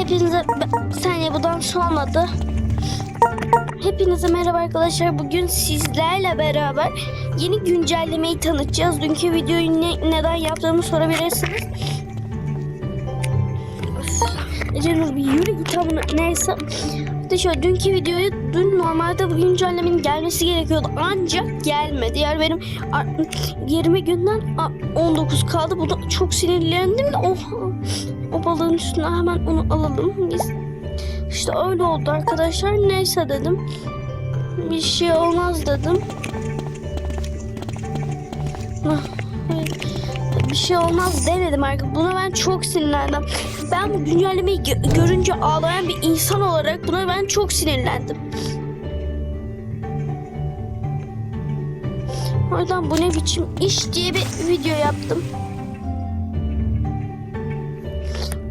Hepinize bir saniye bu dans olmadı. Hepinize merhaba arkadaşlar. Bugün sizlerle beraber yeni güncellemeyi tanıtacağız. Dünkü videoyu ne, neden yaptığımı sorabilirsiniz. Canım bir yürü git. Neyse. Arkadaşlar dünkü videoyu dün normalde bu güncellemenin gelmesi gerekiyordu. Ancak gelmedi. Yani benim a- 20 günden a- 19 kaldı. Bu da çok sinirlendim de oh, o balığın üstüne hemen onu alalım. Biz işte öyle oldu arkadaşlar. Neyse dedim. Bir şey olmaz dedim. Ah, Bir şey olmaz demedim arkadaşlar. Buna ben çok sinirlendim. Ben bu güncellemeyi gö- görünce ağlayan bir insan olarak buna ben çok sinirlendim. O yüzden bu ne biçim iş diye bir video yaptım.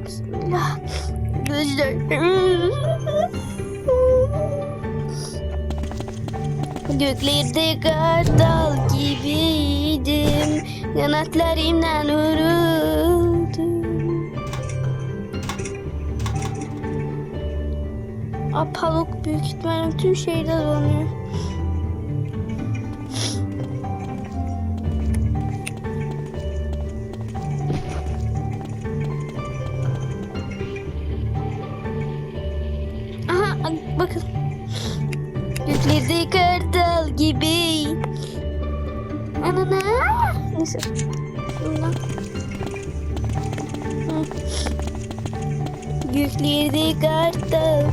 Bismillah. Gözler. Göklerde kartal gibiydim Kanatlarımdan vuruldum Apaluk büyük ihtimalle tüm şehirde dolanıyor Aha bakın Göklerde kartal gibi. Anana. Neyse. Şundan. Hı. Göklerde kartal.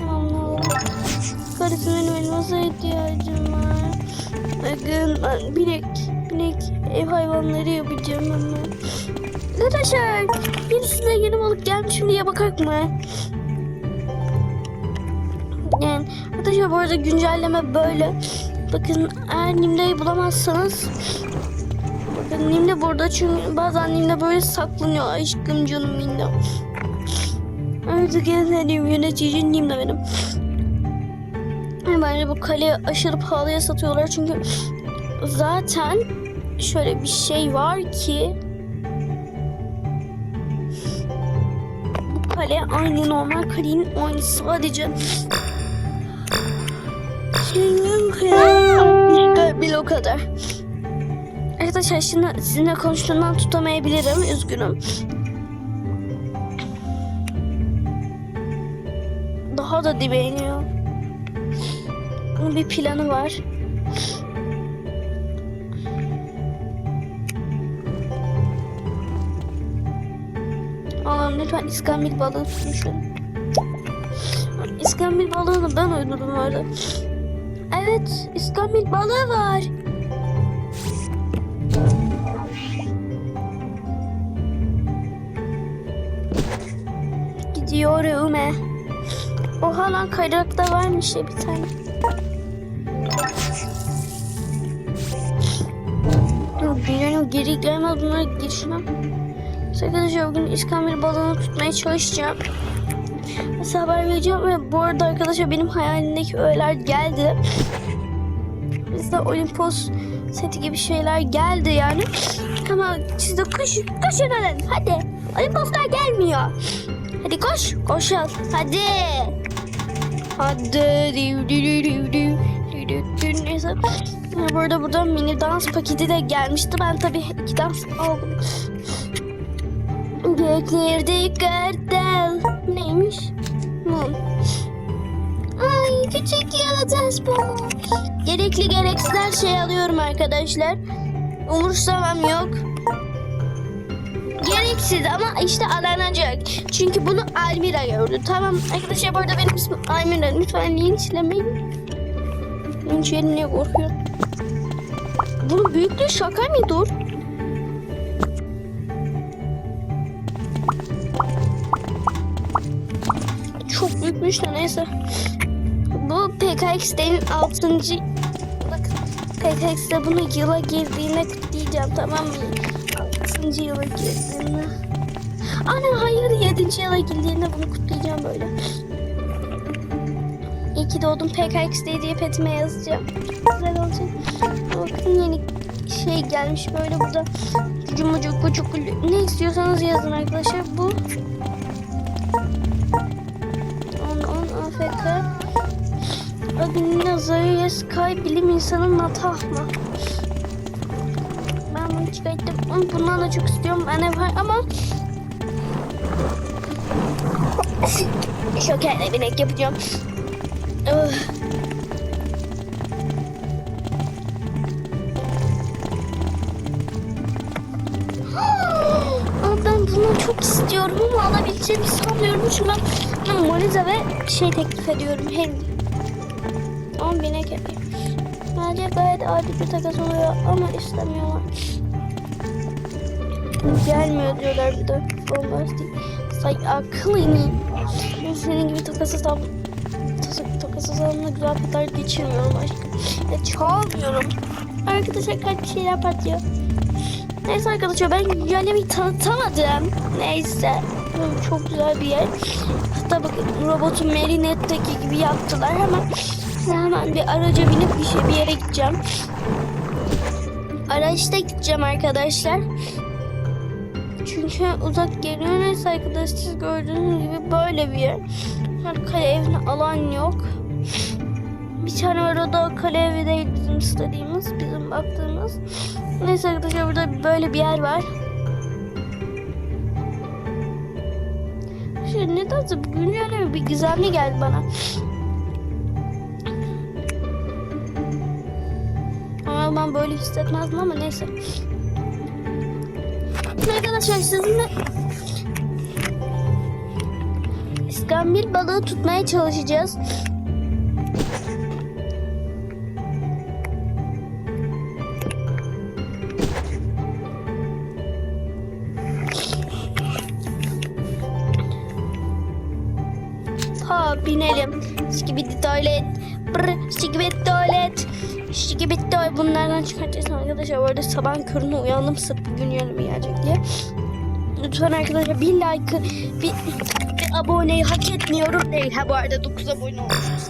Tamam ne olur. Elmasa ihtiyacım var. Bakın ben binek, binek ev hayvanları yapacağım ama. Arkadaşlar yeni size yeni balık gelmiş mi diye bakak mı? Yani arkadaşlar bu arada güncelleme böyle. Bakın eğer Nimde'yi bulamazsanız Bakın Nimde burada çünkü bazen Nimde böyle saklanıyor. Aşkım canım Nimde. Artık en sevdiğim yönetici Nimde benim. Yani Bence bu kaleyi aşırı pahalıya satıyorlar çünkü zaten şöyle bir şey var ki bu kale aynı normal kalenin aynısı sadece işte bir o kadar. Arkadaşlar şimdi sizinle konuştuğumdan tutamayabilirim. Üzgünüm. Daha da dibe iniyor. Bir planı var. Allah'ım lütfen iskambil balığı tutun şunu. İskambil balığını ben uydurdum orada. Evet, İskambil balığı var. Üme. Oha lan kayrakta varmış ya bir tane. Benim geri gelmez bunlara girişmem. Arkadaşlar bugün İskambil balığını tutmaya çalışacağım. Size haber vereceğim ve bu arada arkadaşlar benim hayalimdeki öğeler geldi. Bizde Olimpos seti gibi şeyler geldi yani. Ama siz de koş, koşun hadi. Hadi. Olimposlar gelmiyor. Hadi koş. Koşalım. Hadi. Hadi. Diu, diu, diu, diu, diu. Neyse. Yani bu arada burada mini dans paketi de gelmişti. Ben tabii iki dans aldım. Göklerde kartal. Neymiş? Mum. Ay küçük yıldız bu. Gerekli gereksiz her şeyi alıyorum arkadaşlar. Umursamam yok. Gereksiz ama işte aranacak. Çünkü bunu Almira gördü. Tamam arkadaşlar bu arada benim ismim Almira. Lütfen linçlemeyin. Linç yedim niye korkuyorum? Bunun büyüklüğü şaka mı dur? Çok büyükmüş de neyse. Bu PKX'lerin 6. Bakın PKX'de bunu yıla girdiğine kutlayacağım tamam mı? 6. yıla girdiğinde. Ana hayır 7. yıla girdiğinde bunu kutlayacağım böyle. İyi ki doğdum PKX'de diye petime yazacağım. Güzel olacak. Bakın yeni şey gelmiş böyle burada. Cumucuk bucuk ne istiyorsanız yazın arkadaşlar. Bu neyse. Adı Nazariye Sky bilim insanı Natahma. Ben bunu çıkarttım. Bundan da çok istiyorum. De var ama şokerle binek yapacağım. Ben bunu çok istiyorum ama alabileceğimi sanmıyorum. Çünkü ben Moniza ve şey teklif ediyorum. Hem ama binek yapayım. Bence gayet adil bir takas oluyor ama istemiyorlar. Gelmiyor diyorlar bir de. Bombastik. Say akıllıyım. Ben senin gibi takasız al takasız alımla güzel pazar geçirmiyorum aşkım. Ya çalmıyorum. Arkadaşlar kaç bir şeyler patlıyor. Neyse arkadaşlar ben güncellemeyi tanıtamadım. Neyse. Çok güzel bir yer. Hatta bakın robotu Marinette'deki gibi yaptılar. Hemen hemen bir araca binip bir şey bir yere gideceğim. Araçta gideceğim arkadaşlar. Çünkü uzak geliyor. Neyse arkadaşlar gördüğünüz gibi böyle bir yer. Yani kale evine alan yok. Bir tane var o da kale evi değil bizim istediğimiz, bizim baktığımız. Neyse arkadaşlar burada böyle bir yer var. Şey nedense güncelleme bir gizemli geldi bana. Ama ben böyle hissetmezdim ama neyse. Arkadaşlar sizinle İskambil balığı tutmaya çalışacağız. Ha binelim. Skibidi tuvalet. Brr, skibidi tuvalet. Skibidi tuvalet. Bunlardan çıkartacağız arkadaşlar. Bu arada sabah körüne uyandım sırf bugün yarım gelecek diye. Lütfen arkadaşlar bir like, bir, bir aboneyi hak etmiyorum değil. Ha bu arada 9 abone olmuşuz.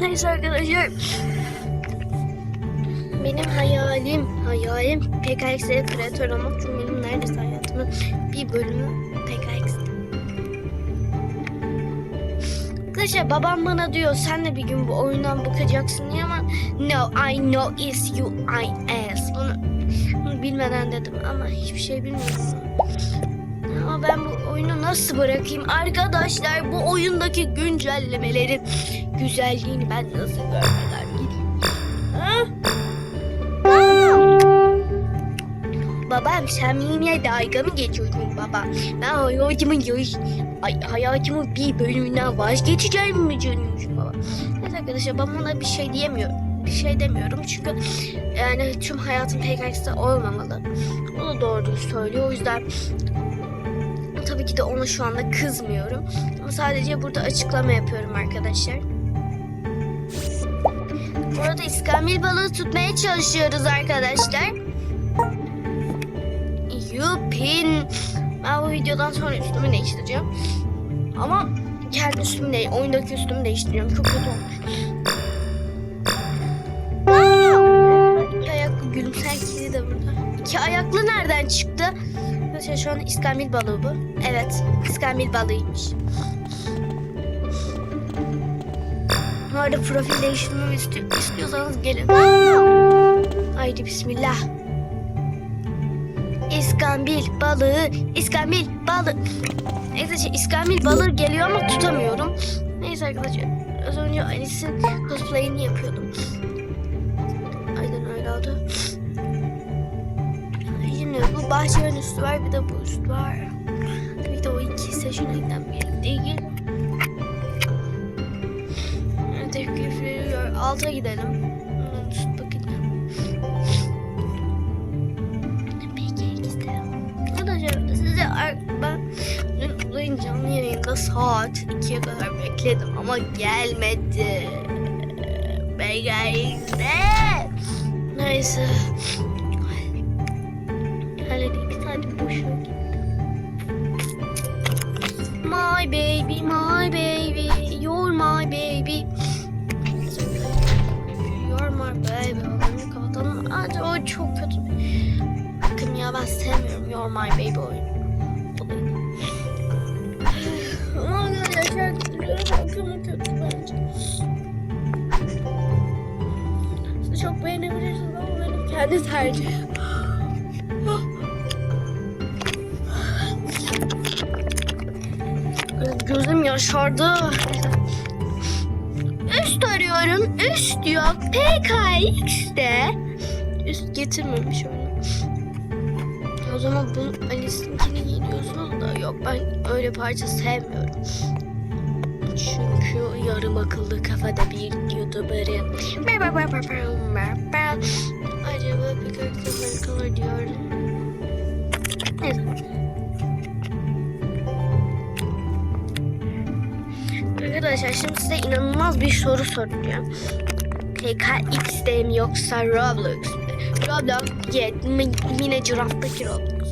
Neyse arkadaşlar. Benim hayalim, hayalim PKX'de kreatör olmak. Çünkü benim neredeyse hayatımın bir bölümü Arkadaşlar babam bana diyor sen de bir gün bu oyundan bakacaksın diye ama no I know is you I ass. Bunu, bunu bilmeden dedim ama hiçbir şey bilmiyorum. Ama ben bu oyunu nasıl bırakayım? Arkadaşlar bu oyundaki güncellemelerin güzelliğini ben nasıl görmeden Babam sen benimle dalga mı geçiyorsun baba? Ben hayatımın yarış, ay, hayatımın bir bölümünden vazgeçeceğim mi canıyorsun baba? Evet arkadaşlar ben buna bir şey diyemiyorum. Bir şey demiyorum çünkü yani tüm hayatım PKX'de olmamalı. O da doğru söylüyor. O yüzden tabii ki de ona şu anda kızmıyorum. Ama sadece burada açıklama yapıyorum arkadaşlar. Burada iskambil balığı tutmaya çalışıyoruz arkadaşlar. Yupin. Ben bu videodan sonra üstümü değiştireceğim. Ama kendi üstümü değil, oyundaki üstümü değiştiriyorum. Çok kötü olmuş. İki ayaklı gülümser kedi de burada. İki ayaklı nereden çıktı? Arkadaşlar şu an iskambil balığı bu. Evet, iskambil balığıymış. Bu arada profil değiştirmemi istiyor, istiyorsanız gelin. Haydi bismillah. İskambil balığı, iskambil balığı. Neyse şey, iskambil balığı geliyor ama tutamıyorum. Neyse arkadaşlar. Az önce Alice'in cosplay'ini yapıyordum. Aynen öyle oldu. Şimdi bu bahçenin üstü var bir de bu üst var. Tabii ki de o iki seçenekten biri değil. Teklif veriyor. Alta gidelim. Saat 2'ye kadar bekledim ama gelmedi. Bekleyin. Neyse. Halledik hadi boşuna gitti. My baby, my baby, you're my baby. You're my baby. Kapatalım. O çok kötü. Bakın ya ben sevmiyorum You're my baby oyunu. Kötü bence. Siz çok beğenebilirsiniz ama benim kendi tercihim. Gözüm yaşardı. Üst arıyorum. Üst yok. PKX'de. Üst getirmemiş onu. O zaman bunun Alice'inkini giyiyorsunuz da yok ben öyle parça sevmiyorum. Çünkü yarım akıllı kafada bir youtuberım. Acaba PKX'de kalır. Neyse. Arkadaşlar şimdi size inanılmaz bir soru soracağım. PKX'de mi yoksa Roblox? Roblox, yeah, yine ciraftaki Roblox.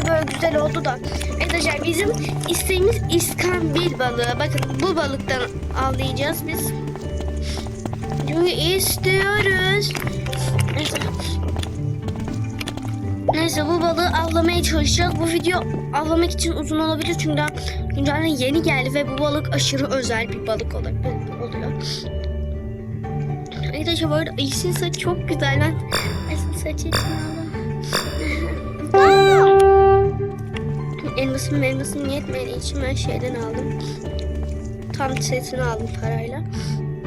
Bence böyle güzel oldu da. Arkadaşlar bizim isteğimiz iskambil balığı. Bakın bu balıktan avlayacağız biz. Çünkü istiyoruz. Neyse. Bu balığı avlamaya çalışacağız. Bu video avlamak için uzun olabilir çünkü daha güncelde yeni geldi ve bu balık aşırı özel bir balık oluyor. Arkadaşlar bu arada Alice'in saçı çok güzel. Ben Alice'in saçı için aldım. Elmasım elmasım yetmediği için ben şeyden aldım. Tam setini aldım parayla.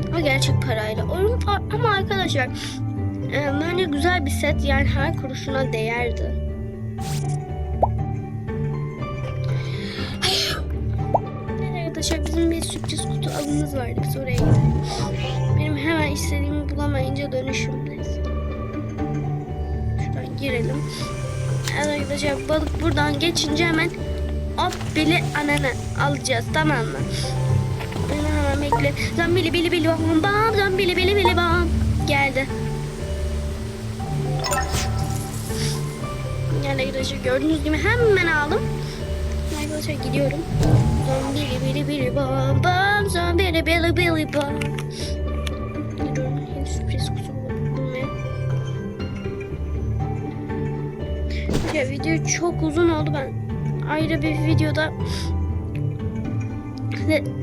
Ama gerçek parayla. Oyun pa- ama arkadaşlar e, bence güzel bir set yani her kuruşuna değerdi. Arkadaşlar bizim bir sürpriz kutu avımız vardı. Biz oraya gittik. Benim hemen istediğimi bulamayınca dönüşümdeyiz. Şuradan girelim. Evet arkadaşlar balık buradan geçince hemen bili ananı alacağız tamam mı? Hemen bekle. Zambili bili bili bam bam zambili bili bili bam. Geldi. Yani arkadaşlar gördüğünüz gibi hemen aldım. Arkadaşlar gidiyorum. Zambili bili bili bam bam zambili bili bili bam. Gidiyorum. Yeni sürpriz kutu Ya video çok uzun oldu ben ayrı bir videoda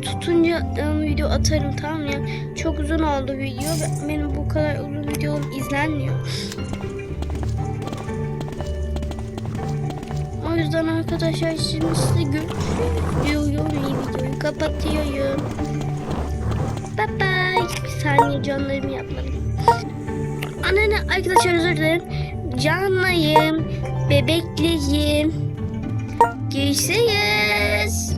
tutunca video atarım tamam ya. Çok uzun oldu video benim bu kadar uzun videom izlenmiyor. O yüzden arkadaşlar şimdi size görüşürüz diyorum. Videoyu kapatıyorum. Bye bye. Bir saniye canlarımı yapmadım. Anne arkadaşlar özür dilerim canlayım, bebekleyim. Görüşürüz.